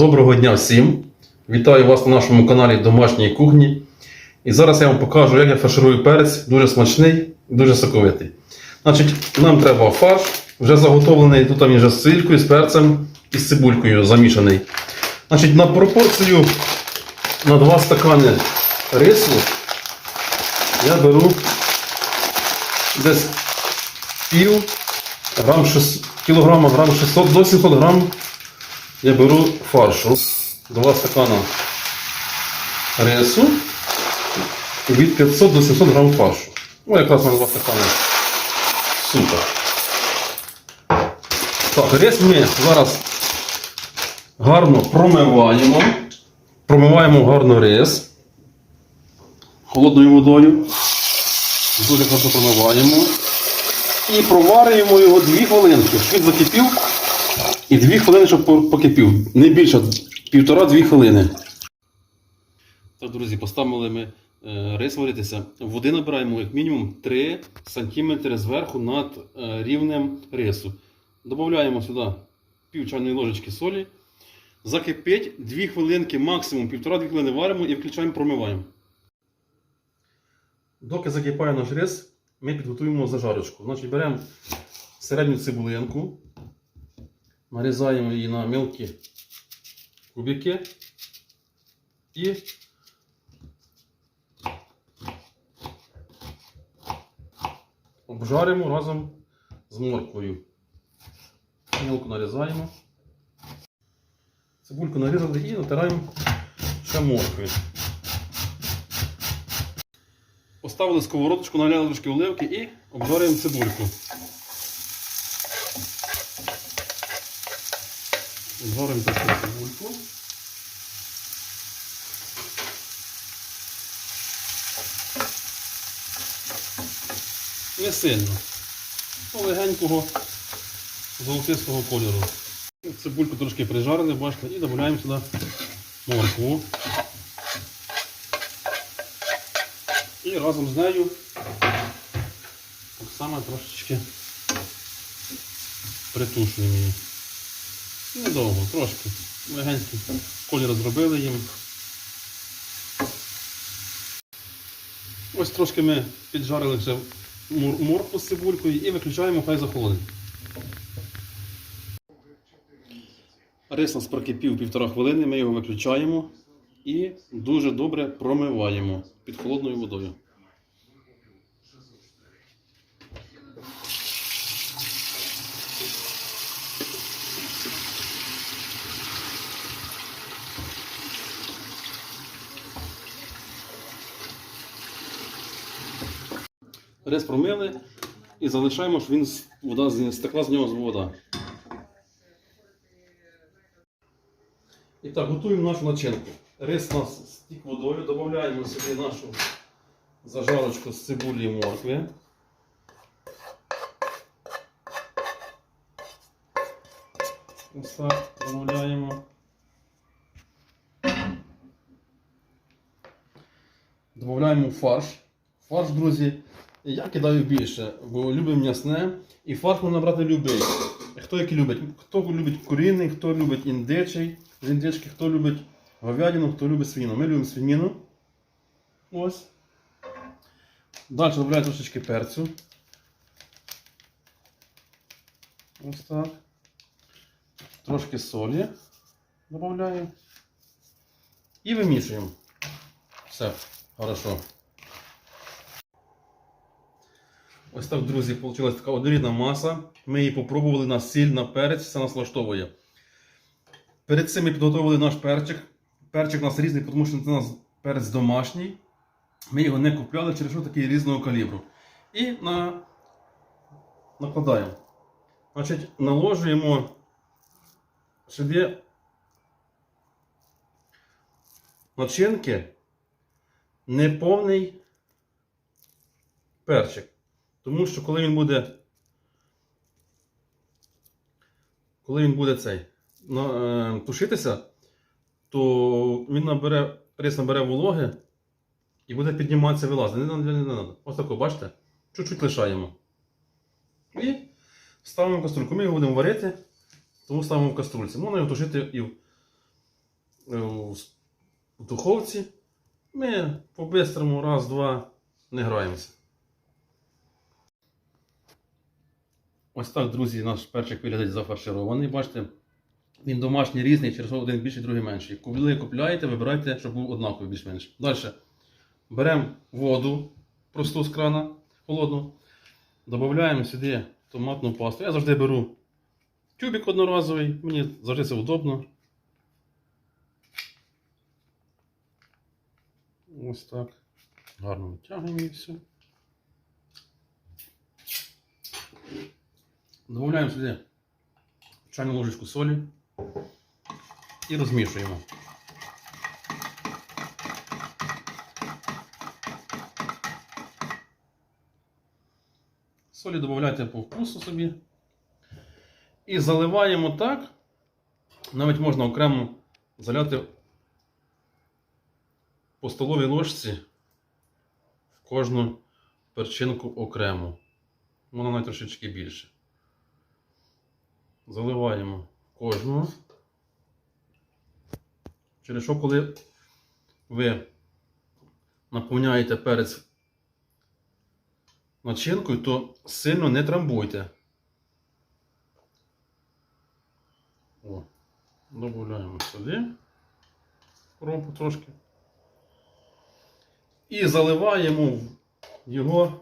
Доброго дня всім! Вітаю вас на нашому каналі Домашньої кухні. І зараз я вам покажу, як я фарширую перець, дуже смачний дуже соковитий. Значить, нам треба фарш, вже заготовлений, тут він вже з силькою, з перцем і з цибулькою замішаний. Значить, на пропорцію на 2 стакани рису я беру десь пів грам 6, кілограма, грам 600 до 700 грам я беру фаршу. 2 стакана рису від 500 до 700 грам фаршу. Ну, якраз на 2 стакани. Супер. Так, рис ми зараз гарно промиваємо. Промиваємо гарно рис холодною водою. Дуже гарно промиваємо. І проварюємо його 2 хвилинки. Він закипів. І 2 хвилини, щоб покипів. Не більше, півтора-дві хвилини. Так, друзі, поставили ми е, рис варитися. Води набираємо як мінімум 3 см зверху над е, рівнем рису. Додаємо сюди пів чайної ложечки солі. Закипить 2 хвилинки, максимум 1,5-2 хвилини варимо і включаємо, промиваємо. Доки закипає наш рис, ми підготуємо зажарочку. Значить, беремо середню цибулинку, нарізаємо її на мілкі кубики і обжаримо разом з морквою. Мілку нарізаємо. Цибульку нарізали і натираємо ще морквою. Поставили сковородочку, наляли трошки оливки і обжарюємо цибульку. Обжарюємо трошки цибульку. Не сильно. Ну, легенького золотистого кольору. Цибульку трошки прижарили, бачите, і додаємо сюди моркву. І разом з нею так само трошечки притушуємо її. Недовго, трошки. Легенький колір зробили їм. Ось трошки ми піджарили вже мор- моркву з цибулькою і виключаємо, хай захолодить. Рис нас прокипів півтора хвилини, ми його виключаємо і дуже добре промиваємо під холодною водою. Рис промили і залишаємо, щоб він вода стекла з нього з вода. І так, готуємо нашу начинку. Рис у нас стік водою, додаємо сюди нашу зажарочку з цибулі і моркви. Ось так додаємо. Додаємо фарш. Фарш, друзі, я кидаю більше, бо любимо м'ясне. І фарш можна брати любий. Хто який любить? Хто любить курінний, хто любить індичий, з індички, хто любить говядину, хто любить свіну. Ми любимо свинину. Ось. Далі додаємо трошечки перцю. Ось так. Трошки солі додаємо. І вимішуємо. Все, хорошо. Ось так, друзі, вийшла така однорідна маса. Ми її попробували на сіль, на перець, все нас влаштовує. Перед цим ми підготували наш перчик. Перчик у нас різний, тому що це у нас перець домашній. Ми його не купляли через що такий різного калібру. І на... накладаємо. Значить, наложуємо сюди начинки неповний перчик. Тому що коли він буде. Коли він буде цей е, тушитися, то він набере, рис набере вологи і буде підніматися вилазити. Не треба, не треба. Ось тако, бачите? Чуть-чуть лишаємо. І ставимо в каструльку. Ми його будемо варити, тому ставимо в каструльці. Можна його тушити і в е, в в духовці. Ми по-бистрому раз-два не граємося. Ось так, друзі, наш перчик виглядає зафарширований. Бачите, він домашній різний, через один більший, другий менший. Коли купляєте, вибирайте, щоб був однаковий більш-менш. Далі. Беремо воду просту з крана, холодну. Додаємо сюди томатну пасту. Я завжди беру тюбик одноразовий, мені завжди це удобно. Ось так. Гарно витягуємо і все. Додаємо сюди чайну ложечку солі і розмішуємо. Солі додавайте по вкусу собі. І заливаємо так. Навіть можна окремо заляти по столовій ложці в кожну перчинку окремо. Вона навіть трошечки більше. Заливаємо кожну. Через що, коли ви наповняєте перець начинкою, то сильно не трамбуйте. О, додаємо сюди ромпу трошки. І заливаємо його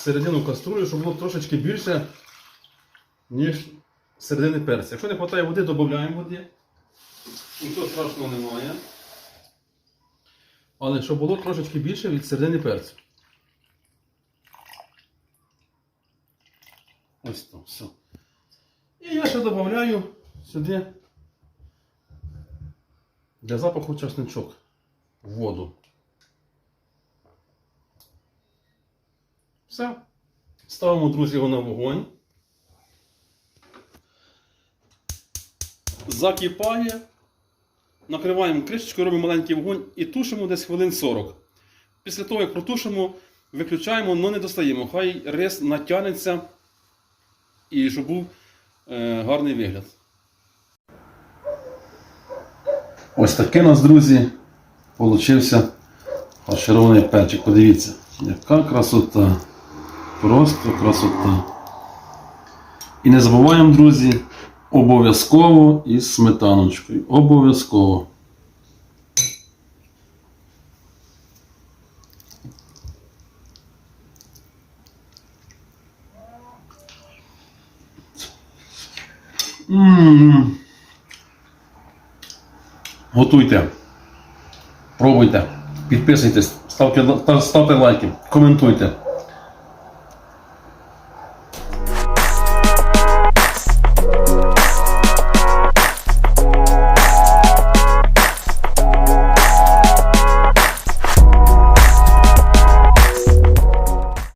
всередину каструлі, щоб було трошечки більше, ніж середини перця. Якщо не вистачає води, додаємо води. Нічого страшного немає. Але щоб було трошечки більше від середини перцю. Ось то, все. І я ще додаю сюди для запаху часничок в воду. Все. Ставимо, друзі, його на вогонь. Закипає. Накриваємо кришечкою, робимо маленький вогонь і тушимо десь хвилин 40. Після того, як протушимо, виключаємо, але не достаємо. Хай рис натягнеться і щоб був е, гарний вигляд. Ось такий у нас, друзі, получився фарширований перчик. Подивіться, яка красота. Просто красота. І не забуваємо, друзі, обов'язково із сметаночкою. Обов'язково. Готуйте. Пробуйте. Підписуйтесь, ставте, ставте лайки, коментуйте.